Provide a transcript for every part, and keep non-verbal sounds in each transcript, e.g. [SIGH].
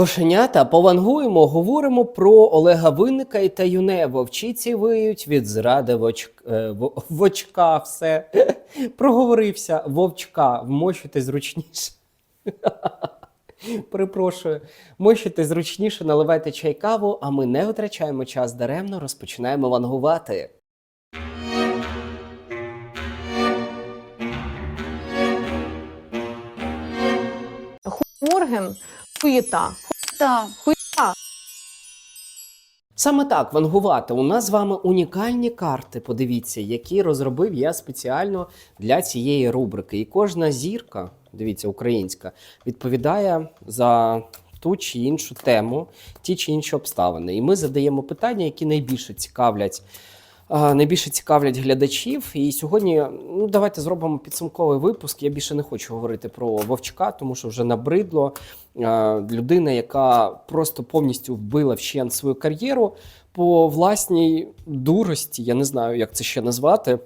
Кошенята повангуємо, говоримо про Олега Винника і та Юне. Вовчиці виють від зради в, оч... е, в... в очка. Все [LAUGHS] проговорився. Вовчка, вмощуйте зручніше. [LAUGHS] Перепрошую, мощуйте зручніше, наливайте чай каву, а ми не витрачаємо час даремно, розпочинаємо вангувати. Морген хуєта. Так. Хуєта. Саме так, вангувати. У нас з вами унікальні карти. Подивіться, які розробив я спеціально для цієї рубрики. І кожна зірка, дивіться, українська, відповідає за ту чи іншу тему, ті чи інші обставини. І ми задаємо питання, які найбільше цікавлять. Найбільше цікавлять глядачів. І сьогодні ну, давайте зробимо підсумковий випуск. Я більше не хочу говорити про Вовчка, тому що вже набридло. Людина, яка просто повністю вбила вщент свою кар'єру по власній дурості, я не знаю, як це ще назвати.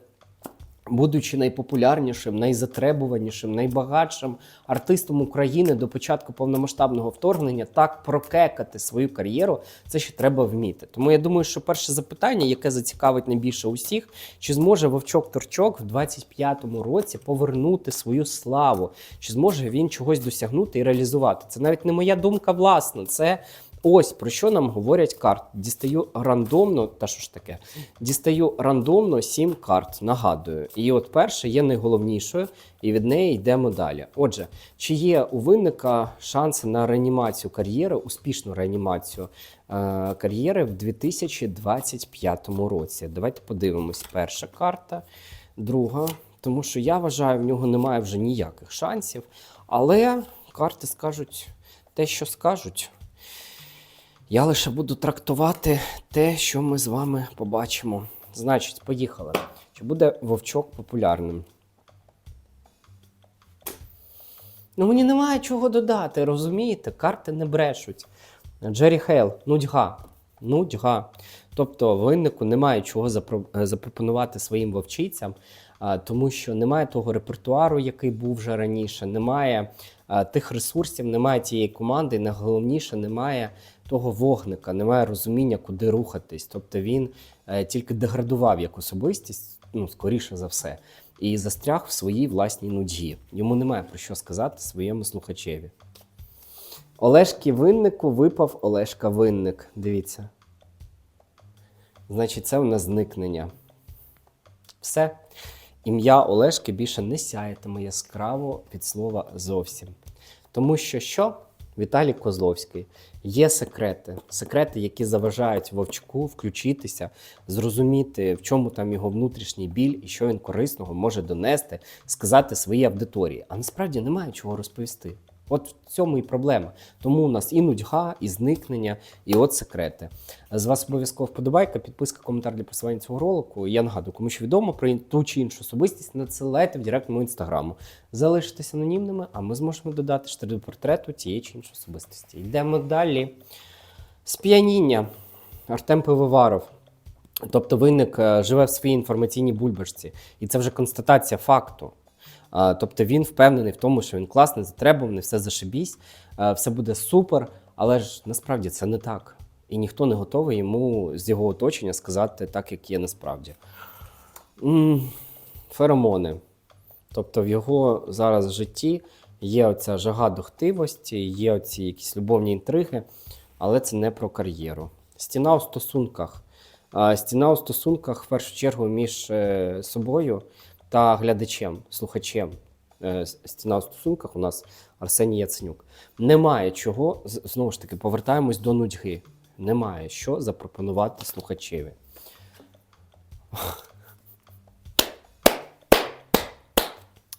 Будучи найпопулярнішим, найзатребуванішим, найбагатшим артистом України до початку повномасштабного вторгнення, так прокекати свою кар'єру, це ще треба вміти. Тому я думаю, що перше запитання, яке зацікавить найбільше усіх, чи зможе Вовчок Торчок в 25-му році повернути свою славу, чи зможе він чогось досягнути і реалізувати? Це навіть не моя думка власна, це Ось про що нам говорять карти. Дістаю рандомно, та що ж таке? Дістаю рандомно сім карт. Нагадую. І от перша є найголовнішою, і від неї йдемо далі. Отже, чи є у винника шанси на реанімацію кар'єри, успішну реанімацію е, кар'єри в 2025 році? Давайте подивимось. Перша карта, друга. Тому що я вважаю, в нього немає вже ніяких шансів. Але карти скажуть те, що скажуть. Я лише буду трактувати те, що ми з вами побачимо. Значить, поїхали. Чи буде вовчок популярним? Ну, мені немає чого додати, розумієте? Карти не брешуть. Джері Хейл, нудьга. Нудьга. Тобто виннику немає чого е, запропонувати своїм вовчицям, тому що немає того репертуару, який був вже раніше, немає тих ресурсів, немає тієї команди, і найголовніше, немає того вогника, немає розуміння, куди рухатись. Тобто він е, тільки деградував як особистість, ну, скоріше за все, і застряг в своїй власній нуджі. Йому немає про що сказати своєму слухачеві. Олешки виннику випав Олешка винник. Дивіться. Значить, це у нас зникнення. Все. Ім'я Олешки більше не сяєтиме яскраво від слова зовсім. Тому що що? Віталій Козловський. Є секрети, секрети, які заважають вовчку включитися, зрозуміти, в чому там його внутрішній біль і що він корисного може донести, сказати своїй аудиторії. А насправді немає чого розповісти. От в цьому і проблема. Тому у нас і нудьга, і зникнення, і от секрети. З вас обов'язково вподобайка, підписка, коментар для просування цього ролику. Я нагадую, кому що відомо про ту чи іншу особистість, надсилайте в директ мого інстаграму. Залишитесь анонімними, а ми зможемо додати штрих портрету тієї чи іншої особистості. Йдемо далі. Сп'яніння. Артем Пивоваров. Тобто винник е, живе в своїй інформаційній бульбашці, і це вже констатація факту. Тобто він впевнений в тому, що він класний, затребуваний, все зашибісь, все буде супер, але ж насправді це не так. І ніхто не готовий йому з його оточення сказати так, як є насправді. Феромони. Тобто в його зараз житті є оця жага до хтивості, є оці якісь любовні інтриги, але це не про кар'єру. Стіна у стосунках. Стіна у стосунках в першу чергу між е, собою та глядачем, слухачем. Е, Стіна у стосунках у нас Арсеній Яценюк. Немає чого, знову ж таки, повертаємось до нудьги. Немає що запропонувати слухачеві. [LAUGHS]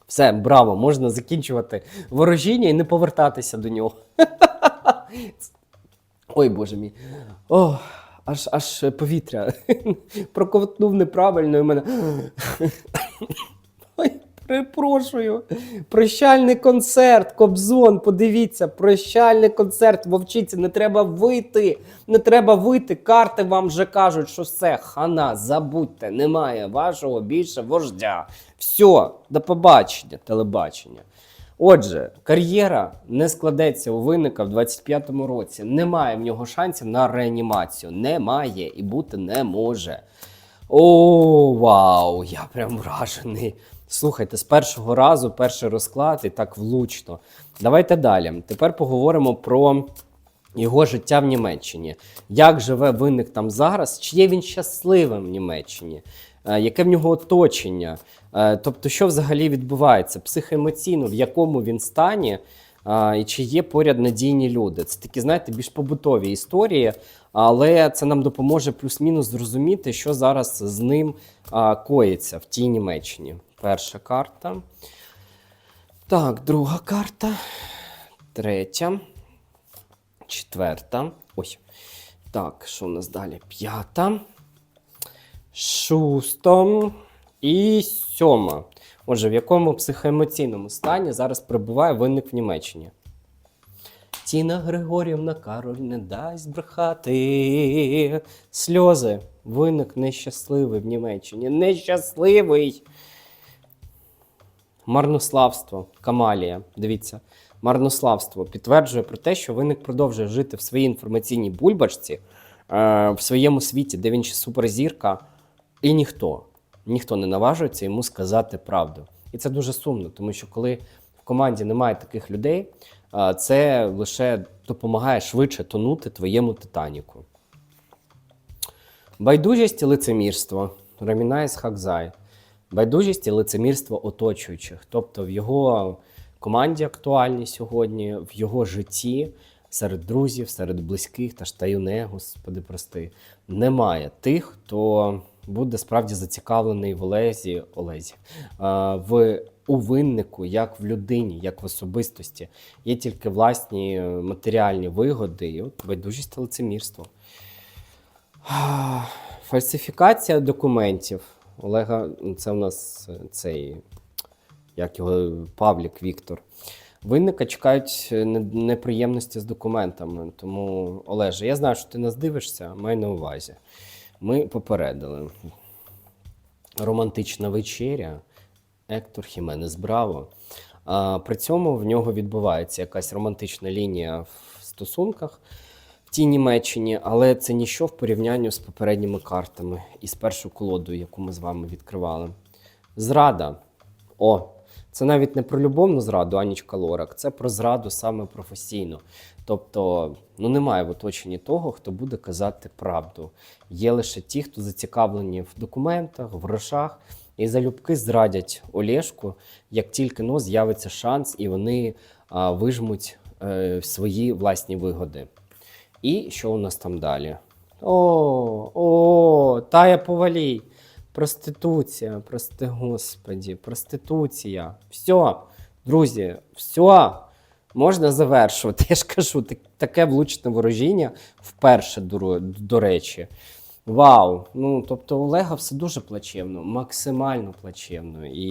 Все, браво, можна закінчувати ворожіння і не повертатися до нього. [LAUGHS] Ой, боже мій. О, аж, аж повітря [LAUGHS] проковтнув неправильно і мене. [GASPS] Ой, перепрошую. Прощальний концерт, Кобзон, подивіться, прощальний концерт, вовчиці, не треба вийти. Не треба вийти. Карти вам вже кажуть, що все, хана, забудьте, немає вашого більше вождя. Все, до побачення, телебачення. Отже, кар'єра не складеться у винника в 25-му році. Немає в нього шансів на реанімацію. Немає і бути не може. О, вау! Я прям вражений. Слухайте, з першого разу перший розклад і так влучно. Давайте далі. Тепер поговоримо про його життя в Німеччині. Як живе винник там зараз? Чи є він щасливим в Німеччині? Е, Яке в нього оточення? Е, Тобто, що взагалі відбувається? Психоемоційно, в якому він стані? І чи є поряд надійні люди? Це такі, знаєте, більш побутові історії, але це нам допоможе плюс-мінус зрозуміти, що зараз з ним коїться в тій Німеччині. Перша карта. Так, друга карта. Третя. Четверта. Ой. Так, що у нас далі? П'ята. Шуста. І сьома. Отже, в якому психоемоційному стані зараз перебуває винник в Німеччині? Тіна Григорівна Кароль не дасть брехати. Сльози. Винник нещасливий в Німеччині. Нещасливий. Марнославство. Камалія. Дивіться. Марнославство підтверджує про те, що виник продовжує жити в своїй інформаційній бульбашці, е, в своєму світі, де він ще суперзірка, і ніхто, ніхто не наважується йому сказати правду. І це дуже сумно, тому що коли в команді немає таких людей, це лише допомагає швидше тонути твоєму титаніку. Байдужість і лицемірство. Рамінайс Хакзай. Байдужість і лицемірство оточуючих. Тобто в його команді актуальні сьогодні, в його житті, серед друзів, серед близьких та ж таюне, господи, прости, немає тих, хто буде справді зацікавлений в Олезі, Олезі, в у виннику, як в людині, як в особистості. Є тільки власні е, матеріальні вигоди, і от байдужість та лицемірство. Фальсифікація документів. Олега, ну, це у нас е, цей, як його Павлік Віктор. Винника чекають е, неприємності з документами. Тому, Олеже, я знаю, що ти нас дивишся, май на увазі. Ми попередили. Романтична вечеря. Ектор Хіменес Браво. А, при цьому в нього відбувається якась романтична лінія в стосунках в тій Німеччині, але це ніщо в порівнянні з попередніми картами і з першою колодою, яку ми з вами відкривали. Зрада. О, це навіть не про любовну зраду, Анічка Лорак, це про зраду саме професійно. Тобто, ну немає в оточенні того, хто буде казати правду. Є лише ті, хто зацікавлені в документах, в грошах, і залюбки зрадять Олешку, як тільки но з'явиться шанс, і вони а, вижмуть е, свої власні вигоди. І що у нас там далі? О, о, Тая Повалій. Проституція, прости господі, проституція. Все, друзі, все. Можна завершувати. [LAUGHS] Я ж кажу, так- таке влучне ворожіння вперше, до, до речі. Вау! Ну, тобто, Олега все дуже плачевно, максимально плачевно. І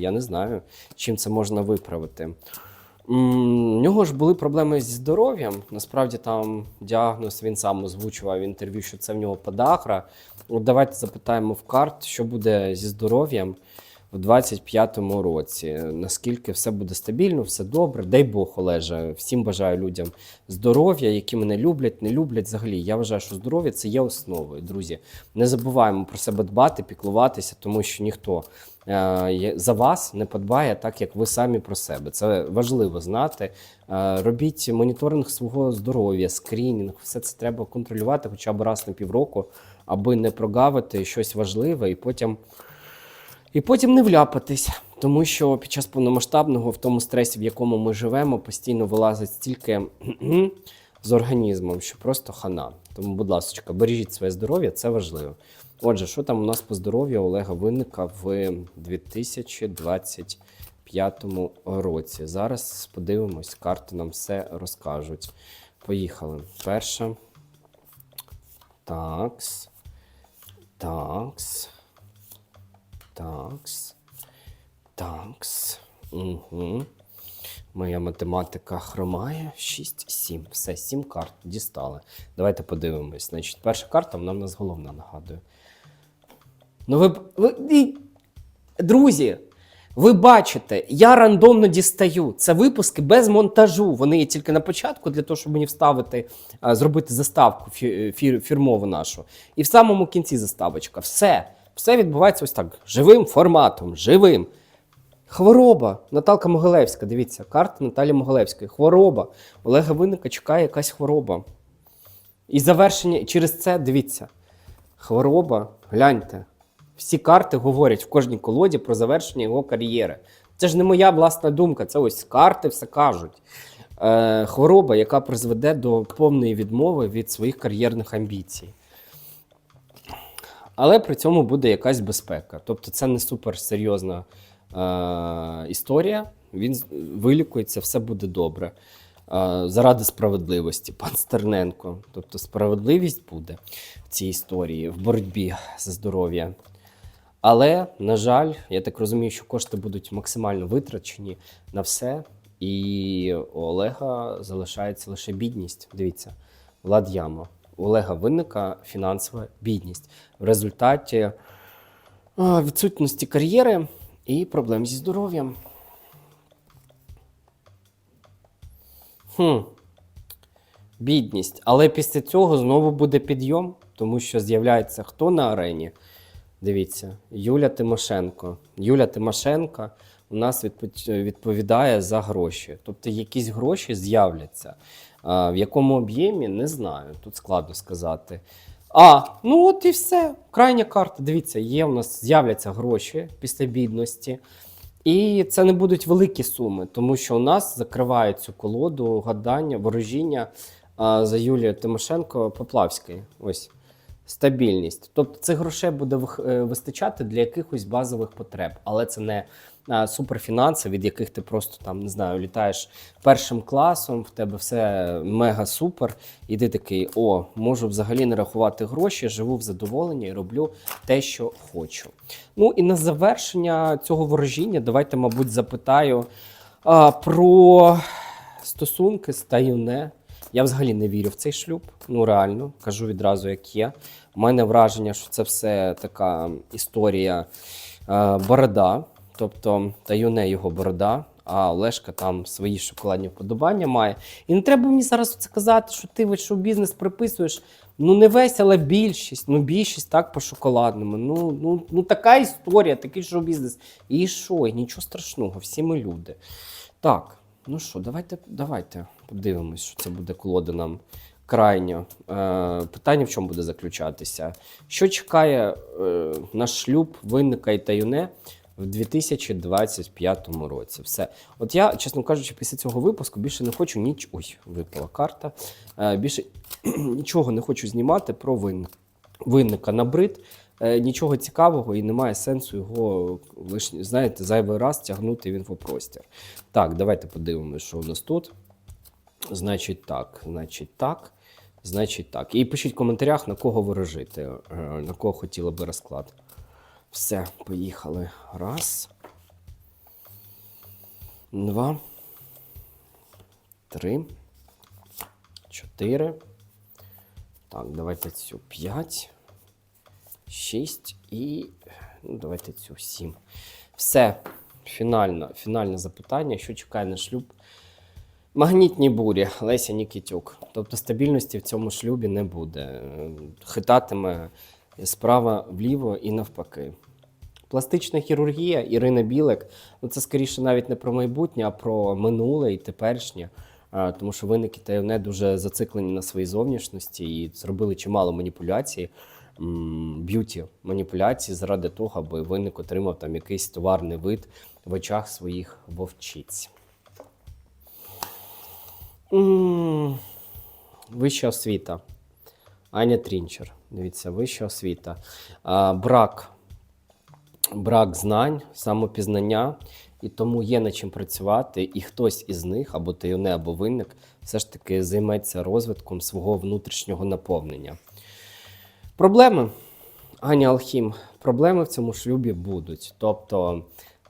я не знаю, чим це можна виправити. У нього ж були проблеми зі здоров'ям. Насправді там діагноз він сам озвучував в інтерв'ю, що це в нього подагра. От давайте запитаємо в карт, що буде зі здоров'ям в 25-му році. Наскільки все буде стабільно, все добре. Дай Бог, Олеже. Всім бажаю людям здоров'я, які мене люблять, не люблять. Взагалі, я вважаю, що здоров'я це є основою. Друзі, не забуваємо про себе дбати, піклуватися, тому що ніхто за вас не подбає так, як ви самі про себе. Це важливо знати. Е, Робіть моніторинг свого здоров'я, скрінінг, все це треба контролювати хоча б раз на півроку, аби не прогавити щось важливе і потім. І потім не вляпатись, тому що під час повномасштабного, в тому стресі, в якому ми живемо, постійно вилазить стільки з організмом, що просто хана. Тому, будь ласка, бережіть своє здоров'я, це важливо. Отже, що там у нас по здоров'ю Олега Винника в 2025 році? Зараз подивимось, карти нам все розкажуть. Поїхали. Перша. Такс. Такс. Такс. Такс. Угу. Моя математика хромає. 6, 7. Все, 7 карт дістали. Давайте подивимось. Значить, перша карта вона в нас головна, нагадую. Ну ви. ви друзі! Ви бачите, я рандомно дістаю. Це випуски без монтажу. Вони є тільки на початку для того, щоб мені вставити, зробити заставку фі- фір- фірмову нашу. І в самому кінці заставочка. Все. Все відбувається ось так. Живим форматом, живим. Хвороба. Наталка Могилевська, дивіться, карта Наталі Могилевської. Хвороба. Олега Винника чекає якась хвороба. І завершення через це дивіться. Хвороба, гляньте. Всі карти говорять в кожній колоді про завершення його кар'єри. Це ж не моя власна думка, це ось карти все кажуть. Е, хвороба, яка призведе до повної відмови від своїх кар'єрних амбіцій. Але при цьому буде якась безпека. Тобто це не суперсерйозна е, історія. Він вилікується, все буде добре. Е, заради справедливості, пан Стерненко. Тобто справедливість буде в цій історії, в боротьбі за здоров'я. Але, на жаль, я так розумію, що кошти будуть максимально витрачені на все, і у Олега залишається лише бідність. Дивіться, Влад Яма. У Олега винника фінансова бідність. В результаті відсутності кар'єри і проблем зі здоров'ям. Хм. Бідність. Але після цього знову буде підйом, тому що з'являється хто на арені? Дивіться, Юля Тимошенко. Юля Тимошенко у нас відповідає за гроші. Тобто якісь гроші з'являться. В якому об'ємі, не знаю. Тут складно сказати. А, ну от і все. Крайня карта. Дивіться, є у нас з'являться гроші після бідності. І це не будуть великі суми, тому що у нас закривають цю колоду гадання, ворожіння за Юлією Тимошенко Поплавської. Ось стабільність. Тобто цих грошей буде е, вистачати для якихось базових потреб, але це не суперфінанси, від яких ти просто там не знаю, літаєш першим класом, в тебе все мега супер, і ти такий: о, можу взагалі не рахувати гроші, живу в задоволенні і роблю те, що хочу. Ну і на завершення цього ворожіння, давайте, мабуть, запитаю а, про стосунки з Таюне. Я взагалі не вірю в цей шлюб. Ну реально, кажу відразу, як є. У мене враження, що це все така історія е, борода. Тобто Таюне його борода, а Олешка там свої шоколадні вподобання має. І не треба мені зараз це казати, що ти весь шоу-бізнес приписуєш. Ну не весь, але більшість. Ну, більшість так по шоколадному. Ну, ну, ну така історія, такий шоу-бізнес. І що? І нічого страшного, всі ми люди. Так, ну що, давайте, давайте подивимось, що це буде колода нам крайньо. Е, питання в чому буде заключатися? Що чекає е, наш шлюб, винника і таюне в 2025 році? Все. От я, чесно кажучи, після цього випуску більше не хочу ніч. Ой, випала карта. Е, більше [CLEARS THROAT] нічого не хочу знімати про вин... винника набрид. Е, нічого цікавого і немає сенсу його лиш, знаєте, зайвий раз тягнути в інфопростір. Так, давайте подивимося, що у нас тут. Значить, так, значить, так, значить, так. І пишіть в коментарях, на кого ворожити, е, на кого хотіли би розклад. Все, поїхали. Раз. Два. Три. Чотири. Так, давайте цю п'ять. 6 і ну, давайте цю 7. Все. Фінально, фінальне запитання, що чекає на шлюб. Магнітні бурі, Леся Нікітюк. Тобто стабільності в цьому шлюбі не буде. Хитатиме справа вліво і навпаки. Пластична хірургія Ірина Білик. Ну це скоріше навіть не про майбутнє, а про минуле і теперішнє. Тому що винники ТН дуже зациклені на своїй зовнішності і зробили чимало маніпуляцій, б'юті маніпуляцій заради того, аби винник отримав там якийсь товарний вид в очах своїх вовчиць. Вища освіта. Аня Трінчер. Дивіться, вища освіта. Брак. Брак знань, самопізнання, і тому є над чим працювати, і хтось із них, або таюне, або винник, все ж таки займеться розвитком свого внутрішнього наповнення. Проблеми, Аня Алхім, проблеми в цьому шлюбі будуть. Тобто,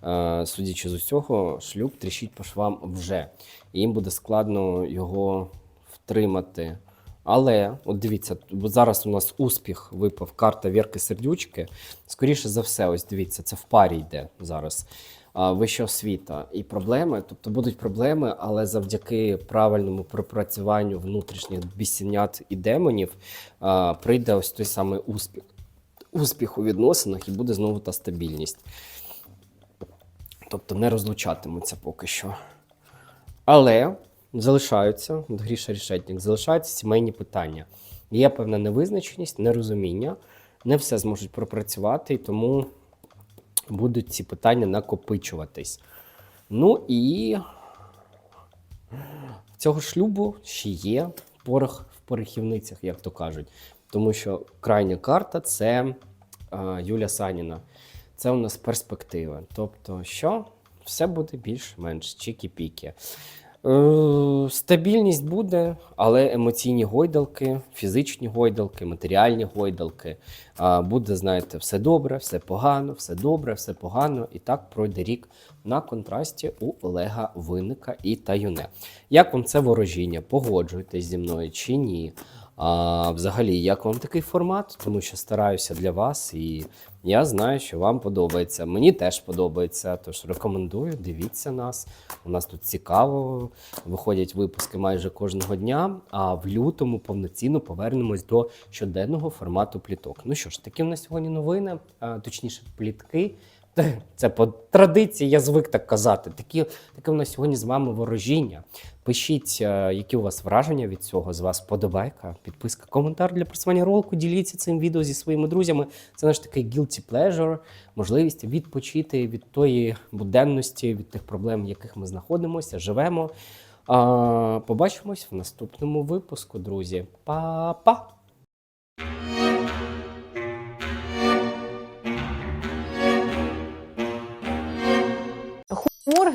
е, судячи з усього, шлюб тріщить по швам вже. І їм буде складно його втримати. Але, от дивіться, зараз у нас успіх випав карта Вірки Сердючки. Скоріше за все, ось дивіться, це в парі йде зараз. Вища освіта і проблеми, тобто будуть проблеми, але завдяки правильному пропрацюванню внутрішніх бісенят і демонів прийде ось той самий успіх. Успіх у відносинах і буде знову та стабільність. Тобто не розлучатимуться поки що. Але залишаються, Гріша Рішетник, залишаються сімейні питання. Є певна невизначеність, нерозуміння, не все зможуть пропрацювати, і тому будуть ці питання накопичуватись. Ну і цього шлюбу ще є порох в порохівницях, як то кажуть. Тому що крайня карта це е, Юля Саніна. Це у нас перспектива. Тобто, що все буде більш-менш чікі-пікі. Е, стабільність буде, але емоційні гойдалки, фізичні гойдалки, матеріальні гойдалки. Буде, знаєте, все добре, все погано, все добре, все погано. І так пройде рік на контрасті у Олега Винника і Таюне. Як вам це ворожіння? Погоджуєтесь зі мною чи ні? А, взагалі, як вам такий формат? Тому що стараюся для вас, і я знаю, що вам подобається. Мені теж подобається. Тож рекомендую, дивіться нас. У нас тут цікаво. Виходять випуски майже кожного дня. А в лютому повноцінно повернемось до щоденного формату пліток. Ну що ж, такі в нас сьогодні новини, а, точніше, плітки. [CLEARS THROAT] Це по традиції, я звик так казати. Такі, таке у нас сьогодні з вами ворожіння. Пишіть, е, які у вас враження від цього. З вас подобайка, підписка, коментар для просування ролику. Діліться цим відео зі своїми друзями. Це наш такий guilty pleasure, можливість відпочити від тої буденності, від тих проблем, в яких ми знаходимося, живемо. А, побачимось в наступному випуску, друзі. Па-па!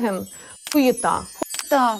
Морген хуєта. Так.